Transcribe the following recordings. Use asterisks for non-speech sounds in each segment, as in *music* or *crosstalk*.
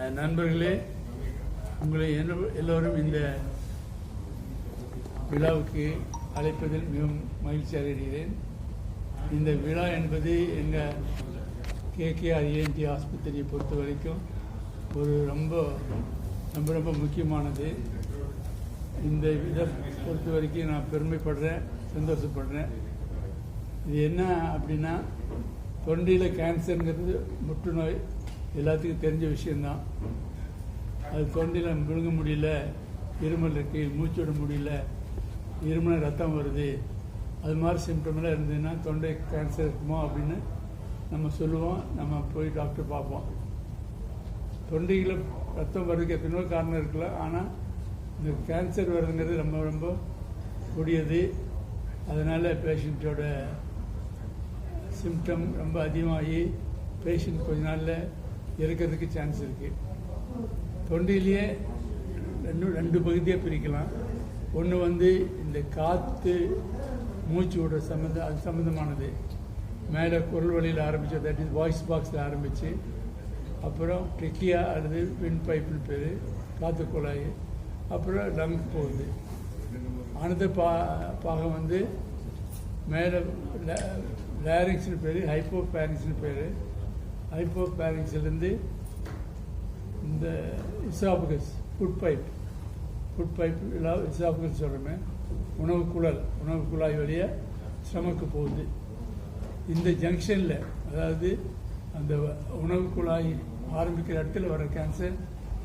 நண்பர்களே உங்களை எல்லோரும் இந்த விழாவுக்கு அழைப்பதில் மிகவும் மகிழ்ச்சி அடைகிறேன். இந்த விழா என்பது எங்கள் கேகேஆர் ஏஎன்டி ஆஸ்பத்திரியை பொறுத்த வரைக்கும் ஒரு ரொம்ப ரொம்ப ரொம்ப முக்கியமானது. இந்த இதை பொறுத்த வரைக்கும் நான் பெருமைப்படுறேன் சந்தோஷப்படுறேன். இது என்ன அப்படின்னா தொண்டையில் கேன்சருங்கிறது முற்றுநோய் எல்லாத்துக்கும் தெரிஞ்ச விஷயந்தான் அது தொண்டையில் முழுங்க முடியல இருமல் இருக்கு மூச்சு விட முடியல இருமல் ரத்தம் வருது. அது மாதிரி சிம்டம்லாம் இருந்ததுன்னா தொண்டை கேன்சர் இருக்குமோ அப்படின்னு நம்ம சொல்லுவோம். நம்ம போய் டாக்டர் பார்ப்போம். தொண்டையில் ரத்தம் வர்றதுக்கு எத்தனையோ காரணம் இருக்கலாம் ஆனால் இந்த கேன்சர் வர்றதுங்கிறது ரொம்ப ரொம்ப கொடியது. அதனால் பேஷண்ட்டோட சிம்டம் ரொம்ப அதிகமாகி பேஷண்ட் கொஞ்ச நாளில் இருக்கிறதுக்கு சான்ஸ் இருக்குது தொண்டையிலேயே ரெண்டு ரெண்டு பகுதியாக பிரிக்கலாம். ஒன்று வந்து இந்த காற்று மூச்சு விடுற சம்மந்தம் அது சம்மந்தமானது மேலே குரல் வழியில் ஆரம்பித்து தட் இஸ் வாய்ஸ் பாக்ஸில் ஆரம்பித்து அப்புறம் டெக்கியா அல்லது வின் பைப்புன்னு பேர் காற்று குழாய் அப்புறம் லங் போகுது. அனத பா பாகம் வந்து மேலே லேரிங்ஸ்னு பேர் ஹைப்போ பேரிங்ஸ்னு பேர் ஐப்போ பேரிங்ஸ்லேருந்து இந்த oesophagus food pipe food pipe இல்லை இசாபுகஸ் சொல்கிறோமே உணவு குழல் உணவு குழாய் வழியாக ஸ்டமக்கு போகுது. இந்த ஜங்ஷனில் அதாவது அந்த உணவு குழாய் ஆரம்பிக்கிற இடத்துல வர கேன்சர்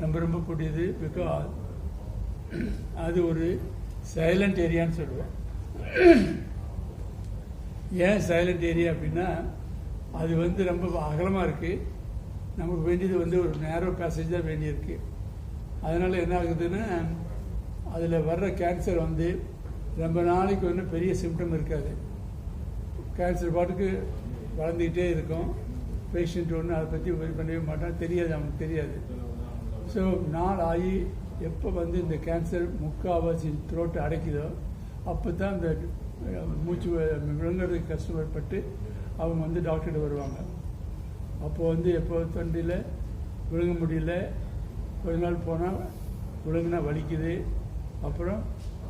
ரொம்ப ரொம்ப கூடியது பிகாஸ் அது ஒரு சைலண்ட் ஏரியான்னு சொல்லுவேன் ஏன் சைலண்ட் ஏரியா அப்படின்னா அது வந்து ரொம்ப அகலமாக இருக்குது நமக்கு வேண்டியது வந்து ஒரு நேரோ பேசேஜ் தான் வேண்டியிருக்கு. அதனால் என்ன ஆகுதுன்னா அதில் வர்ற கேன்சர் வந்து ரொம்ப நாளைக்கு ஒன்றும் பெரிய சிம்டம் இருக்காது. கேன்சர் பாட்டுக்கு வளர்ந்துக்கிட்டே இருக்கும். பேஷண்ட் ஒன்று அதை பற்றி இது பண்ணவே மாட்டான். தெரியாது அவனுக்கு தெரியாது. ஸோ நாள் ஆகி எப்போ வந்து இந்த கேன்சர் முக்கால்வாசி த்ரோட்டை அடைக்குதோ அப்போ தான் இந்த மூச்சு வ- கஷ்டப்பட்டு அவங்க வந்து டாக்டர்கிட்ட வருவாங்க. அப்போது வந்து எப்போ தொண்டையில் விழுங்க முடியல கொஞ்ச நாள் போனால் விழுங்கினா வலிக்குது. அப்புறம்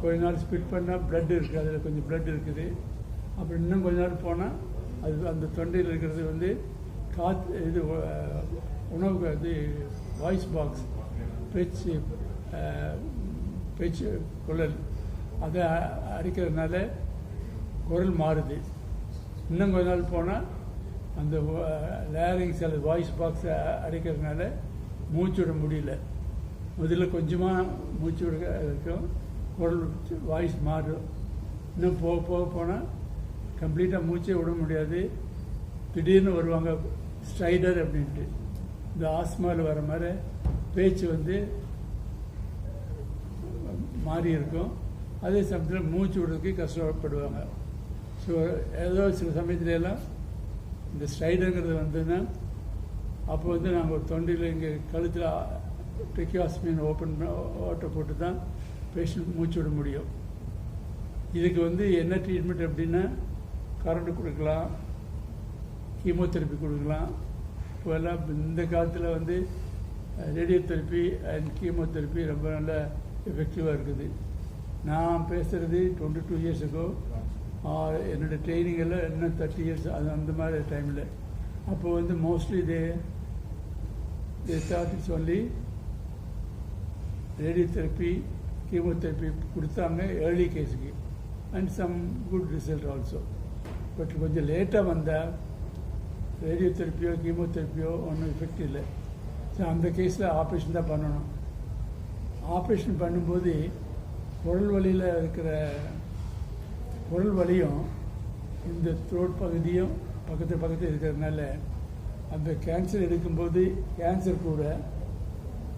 கொஞ்ச நாள் ஸ்பிட் பண்ணால் ப்ளட் இருக்குது அதில் கொஞ்சம் ப்ளட் இருக்குது. அப்புறம் இன்னும் கொஞ்ச நாள் போனால் அது அந்த தொண்டையில் இருக்கிறது வந்து காற்று இது உணவு உணவுக்கு அது வாய்ஸ் பாக்ஸ் பேச்சு பேச்சு குழல். அதை அடிக்கிறதுனால குரல் மாறுது. இன்னும் கொஞ்ச நாள் போனால் அந்த லேரிங்ஸ் அல்லது வாய்ஸ் பாக்ஸை அடிக்கிறதுனால மூச்சு விட முடியல. முதல்ல கொஞ்சமாக மூச்சு விட இருக்கும். குரல் வாய்ஸ் மாறும். இன்னும் போக போக போனால் கம்ப்ளீட்டாக மூச்சே விட முடியாது. திடீர்னு வருவாங்க ஸ்ட்ரைடர் அப்படின்ட்டு. இந்த ஆஸ்மாவில் வர மாதிரி பேச்சு வந்து மாறி இருக்கும். அதே சமயத்தில் மூச்சு விடுறதுக்கு கஷ்டப்படுவாங்க. ஸோ ஏதோ சில சமயத்துல எல்லாம் இந்த ஸ்ட்ரைடுங்கிறது வந்ததுன்னா அப்போ வந்து நாங்கள் ஒரு தொண்டையில் இங்கே கழுத்தில் டெக்கியாஸ்மின் ஓப்பன் ஓட்டை போட்டு தான் பேஷண்ட் மூச்சு விட முடியும். இதுக்கு வந்து என்ன ட்ரீட்மெண்ட் அப்படின்னா கரண்ட் கொடுக்கலாம் கீமோதெரப்பி கொடுக்கலாம். இப்போ எல்லாம் இந்த காலத்தில் வந்து ரேடியோ தெரப்பி அண்ட் கீமோதெரப்பி ரொம்ப நல்ல எஃபெக்டிவாக இருக்குது. நான் பேசுகிறது டுவெண்ட்டி டூ இயர்ஸுக்கோ என்னோடய ட்ரைனிங் எல்லாம் இன்னும் தேர்ட்டி இயர்ஸ் அது அந்த மாதிரி டைமில் அப்போ வந்து mostly they they thought it's only radiotherapy chemotherapy கொடுத்தாங்க ஏர்லி கேஸுக்கு and some good result also but கொஞ்சம் லேட்டாக வந்தால் ரேடியோ தெரப்பியோ கீமோதெரப்பியோ ஒன்றும் எஃபெக்ட் இல்லை. ஸோ அந்த கேஸில் ஆப்ரேஷன் தான் பண்ணணும். ஆப்ரேஷன் பண்ணும்போது குரல் வழியில் இருக்கிற குரல் வலியும் இந்த த்ரோட் பகுதியும் பக்கத்து பக்கத்தில் இருக்கிறதுனால அந்த கேன்சர் எடுக்கும்போது கேன்சர் கூட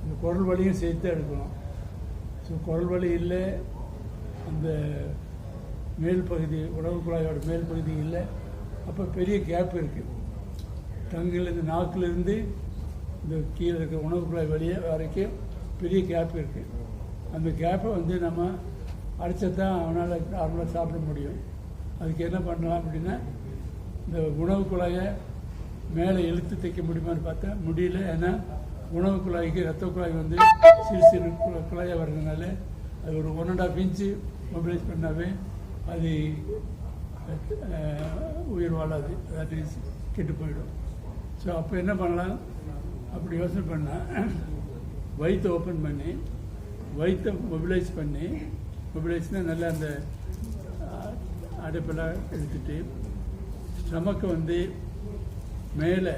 இந்த குரல் வலியும் சேர்த்து எடுக்கணும். ஸோ குரல் வலி இல்லை அந்த மேல் பகுதி உணவு குழாயோட மேல் பகுதி இல்லை அப்போ பெரிய கேப் இருக்குது டங்குலேருந்து நாக்குலேருந்து இந்த கீழே இருக்கிற உணவு குழாய் வழியே வரைக்கும் பெரிய கேப் இருக்குது அந்த கேப்பை வந்து நம்ம அடித்தா தான் அவனால் நார்மலாக சாப்பிட முடியும். அதுக்கு என்ன பண்ணலாம் அப்படின்னா இந்த உணவு குழாயை மேலே இழுத்து தைக்க முடியுமான்னு பார்த்தா முடியல. ஏன்னா உணவு குழாய்க்கு ரத்த குழாய் வந்து சிறு சிறு குழாயாக வர்றதுனால அது ஒரு one and half inch mobilise பண்ணாவே அது உயிர் வாழாது. அதாவது கெட்டு போயிடும். ஸோ அப்போ என்ன பண்ணலாம்? அப்படி யோசனை பண்ணால் வயிற்றை ஓப்பன் பண்ணி வயிற்றை மொபிலைஸ் பண்ணி மொபிலைஸ்னால் நல்லா அந்த அடைப்பெல்லாம் எடுத்துட்டு ஸ்டமக்கை வந்து மேலே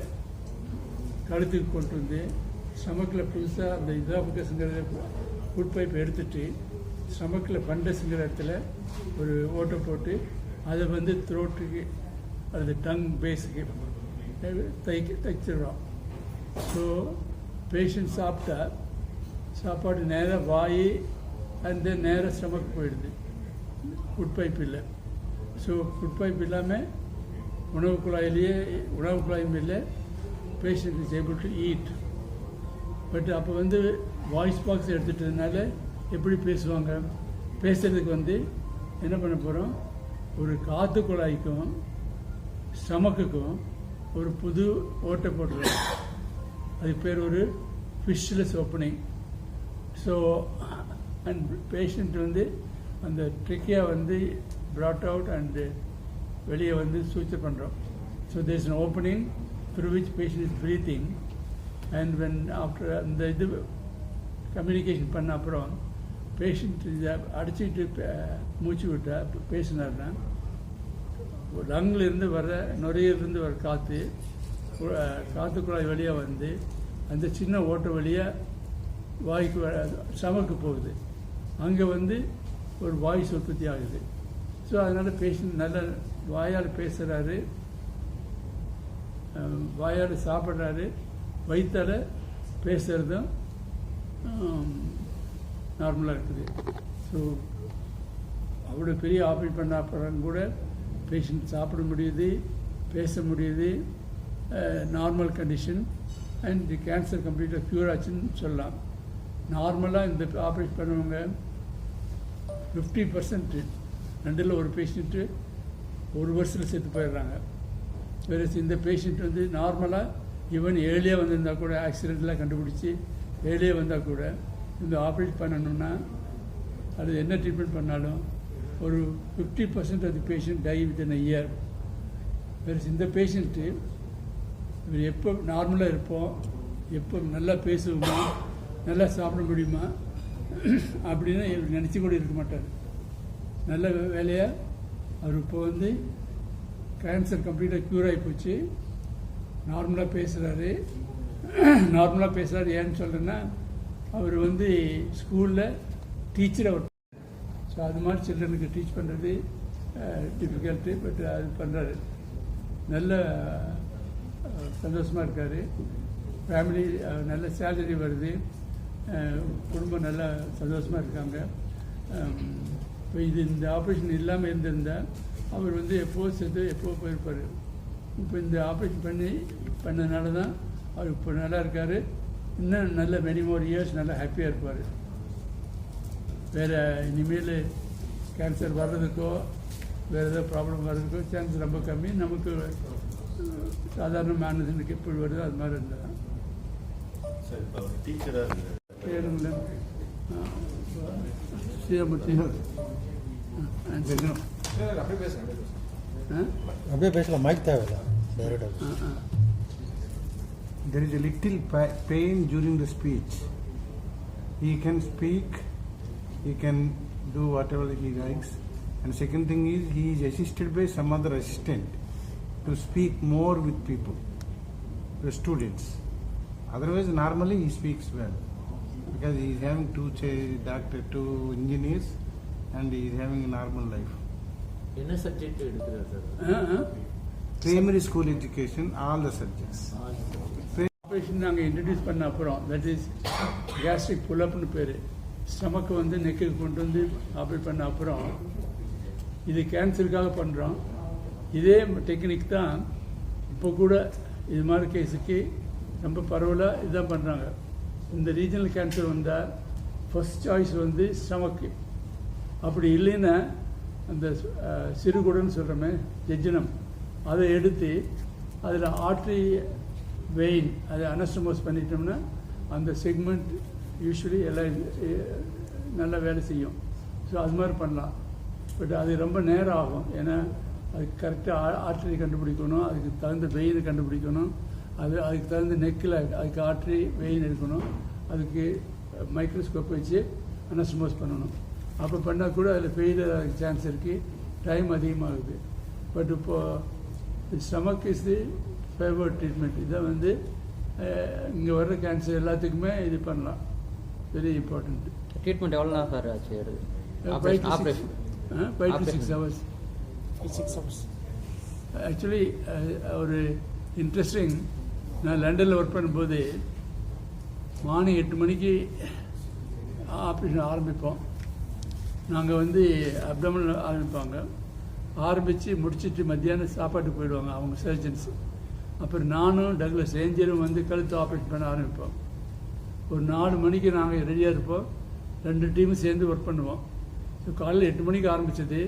கழுத்துக்கு கொண்டு வந்து ஸ்டமக்கில் புதுசாக அந்த இதாபுக்கஸுங்கிற ஃபுட் பைப் எடுத்துட்டு ஸ்டமக்கில் பண்டஸுங்கிற இடத்துல ஒரு ஓட்டை போட்டு அதை வந்து த்ரோட்டுக்கு அல்லது டங் பேஸுக்கு தைக்க தைச்சிடுறோம். ஸோ பேஷண்ட் சாப்பிட்டா சாப்பாடு நேராக வாய் அந்த நேராக ஸ்டமக் போயிடுது. ஃபுட் பைப் இல்லை. ஸோ ஃபுட் பைப் இல்லாமல் உணவு குழாயிலேயே உணவு குழாயும் இல்லை. Patient is able to eat but அப்போ வந்து வாய்ஸ் பாக்ஸ் எடுத்துட்டதுனால எப்படி பேசுவாங்க? பேசுகிறதுக்கு வந்து என்ன பண்ண போகிறோம் ஒரு காற்று குழாய்க்கும் ஸ்டமக்குக்கும் ஒரு புது ஓட்டை போட்டுருவோம் அதுக்கு பேர் ஒரு ஃபிஷ்லெஸ் ஓப்பனிங் ஸோ அண்ட் பேஷண்ட் வந்து அந்த ட்ரிக்கியாக வந்து ப்ராட் அவுட் அண்டு வெளியே வந்து சூச்சர் பண்ணுறோம் so there is an opening through which patient is breathing and when after அந்த இது கம்யூனிகேஷன் பண்ண அப்புறம் பேஷண்ட் இதை அடிச்சுட்டு பே- மூச்சு விட்டா பேசினார்னா லங்கில் வர நுரையிலிருந்து வர காற்று காற்று குழாய் வழியாக வந்து அந்த சின்ன ஓட்டை வழியாக வாய்க்கு சமக்கு போகுது. அங்கே வந்து ஒரு வாய்ஸ் உற்பத்தி ஆகுது. ஸோ அதனால் பேஷண்ட் நல்ல வாயால் பேசுகிறாரு வாயால் சாப்பிட்றாரு. வயிற்றால் பேசுகிறதும் நார்மலாக இருக்குது. ஸோ அவ்வளோ பெரிய ஆப்ரேட் பண்ண அப்புறம் கூட பேஷண்ட் சாப்பிட முடியுது பேச முடியுது. Normal condition and the cancer கம்ப்ளீட்டாக க்யூர் ஆச்சுன்னு சொல்லலாம். நார்மலாக இந்த ஆப்ரேட் பண்ணவங்க ஃபிஃப்டி பர்சன்ட்டு ரெண்டில் ஒரு பேஷண்ட்டு ஒரு வருஷத்தில் செத்து போயிடுறாங்க. வேறு இந்த பேஷண்ட் வந்து நார்மலாக ஈவன் ஏர்லியாக வந்திருந்தால் கூட ஆக்சிடெண்ட்லாம் கண்டுபிடிச்சி ஏர்லியாக வந்தால் கூட இந்த ஆப்ரேட் பண்ணணும்னா அது என்ன ட்ரீட்மெண்ட் பண்ணாலும் ஒரு ஃபிஃப்டி பர்சன்ட் அது patient die within year வேறு இந்த பேஷண்ட்டு இவர் எப்போ நார்மலாக இருப்போம் எப்போ நல்லா பேசுவோமா நல்லா சாப்பிட முடியுமா *coughs* அப்படின்னு இவர் நினச்சி கூட இருக்க மாட்டார். நல்ல வேலையாக அவர் இப்போ வந்து கேன்சர் கம்ப்ளீட்டாக க்யூர் ஆகி போச்சு. நார்மலாக பேசுகிறாரு நார்மலாக *coughs* பேசுகிறாரு ஏன்னு சொல்கிறேன்னா அவர் வந்து ஸ்கூலில் டீச்சராக அவர் ஸோ அது மாதிரி சில்ட்ரனுக்கு டீச் பண்ணுறது டிஃபிகல்ட்டு பட் அது பண்ணுறாரு நல்ல சந்தோஷமாக இருக்கார். ஃபேமிலி நல்ல சேலரி வருது. குடும்பம் நல்லா சந்தோஷமாக இருக்காங்க. இப்போ இது இந்த ஆப்ரேஷன் இல்லாமல் இருந்திருந்தால் அவர் வந்து எப்போ செத்து எப்போ போயிருப்பார். இப்போ இந்த ஆப்ரேஷன் பண்ணி பண்ணதுனால தான் அவர் இப்போ நல்லா இருக்கார். இன்னும் நல்ல மெனி மோர் இயர்ஸ் நல்லா ஹாப்பியாக இருப்பார். வேறு இனிமேல் கேன்சர் வர்றதுக்கோ வேறு ஏதோ ப்ராப்ளம் வர்றதுக்கோ சான்ஸ் ரொம்ப கம்மி. நமக்கு சாதாரண மேனேஜனுக்கு எப்படி வருதோ அது மாதிரி இருந்தால் சார் இப்போ டீச்சராக இருக்காரு பேருங்கள ஸ்ரீராமூர்த்தி அப்படியே பேசுங்க அப்படியே பேசுங்க ஆ அப்படியே பேசலாம் மைக் தேவையில்ல டைரக்டாக ஆ ஆ There is a little pa- pain during the speech. He can speak, he can do whatever he likes. And second thing is, he is assisted by some other assistant to speak more with people, the students. Otherwise, normally he speaks well Because he is having two ch- doctor, two engineers, and he is having a normal life. என்ன subject எடுக்கிறார் sir ஆ ஆ. Primary school education, all the subjects. Operation நாங்கள் introduce பண்ண அப்புறம் that is gastric புல்லப்னு பேர். ஸ்டமக்கை வந்து நெக்குக்கு கொண்டு வந்து ஆப்ரேட் பண்ண அப்புறம் இது கேன்சருக்காக பண்ணுறோம் இதே டெக்னிக் தான் இப்போ கூட இது மாதிரி கேஸுக்கு ரொம்ப பரவலாக இதுதான் பண்ணுறாங்க இந்த ரீஜனல் கேன்சர் வந்தால் ஃபஸ்ட் சாய்ஸ் வந்து ஸ்டமக்கு அப்படி இல்லைன்னா அந்த சிறுகுடன்னு சொல்கிறோமே ஜெஜ்ஜனம் அதை எடுத்து அதில் ஆர்ட்ரி வெயின் அதை அனஸ்டமோஸ் பண்ணிட்டோம்னா அந்த செக்மெண்ட் யூஸ்வலி எல்லாம் நல்லா வேலை செய்யும். ஸோ அது மாதிரி பண்ணலாம். பட் அது ரொம்ப நேரம் ஆகும். ஏன்னா அதுக்கு கரெக்டாக ஆர்டரி கண்டுபிடிக்கணும். அதுக்கு தகுந்த வெயினை கண்டுபிடிக்கணும். அது அதுக்கு தகுந்த நெக்கில் அதுக்கு ஆர்டரி வெயின் எடுக்கணும். அதுக்கு மைக்ரோஸ்கோப் வச்சு அனஸ்மோஸ் பண்ணணும். அப்போ பண்ணால் கூட அதில் ஃபெயிலியர் ஆகிறதுக்கு சான்ஸ் இருக்குது டைம் அதிகமாகுது. பட் இப்போது stomach is the favour treatment இதை வந்து இங்கே வர்ற கேன்சர் எல்லாத்துக்குமே இது பண்ணலாம். வெரி இம்பார்ட்டண்ட் ட்ரீட்மெண்ட் எவ்வளோ நேரம் சார் ஆச்சு? Operation five to six hours six hours actually ஒரு இன்ட்ரெஸ்டிங் நான் லண்டனில் ஒர்க் பண்ணும்போது மார்னிங் எட்டு மணிக்கு ஆப்ரேஷன் ஆரம்பிப்போம். நாங்கள் வந்து அப்டமல் ஆரம்பிப்பாங்க. ஆரம்பித்து முடிச்சுட்டு மத்தியானம் சாப்பாட்டுக்கு போயிடுவாங்க அவங்க சர்ஜன்ஸ் அப்புறம் நானும் டக்ளஸ் ஏஞ்சலும் வந்து கழுத்து ஆப்ரேஷன் பண்ண ஆரம்பிப்போம். ஒரு நாலு மணிக்கு நாங்கள் ரெடியாக இருப்போம். ரெண்டு டீமும் சேர்ந்து ஒர்க் பண்ணுவோம். ஸோ காலையில் எட்டு மணிக்கு ஆரம்பித்தது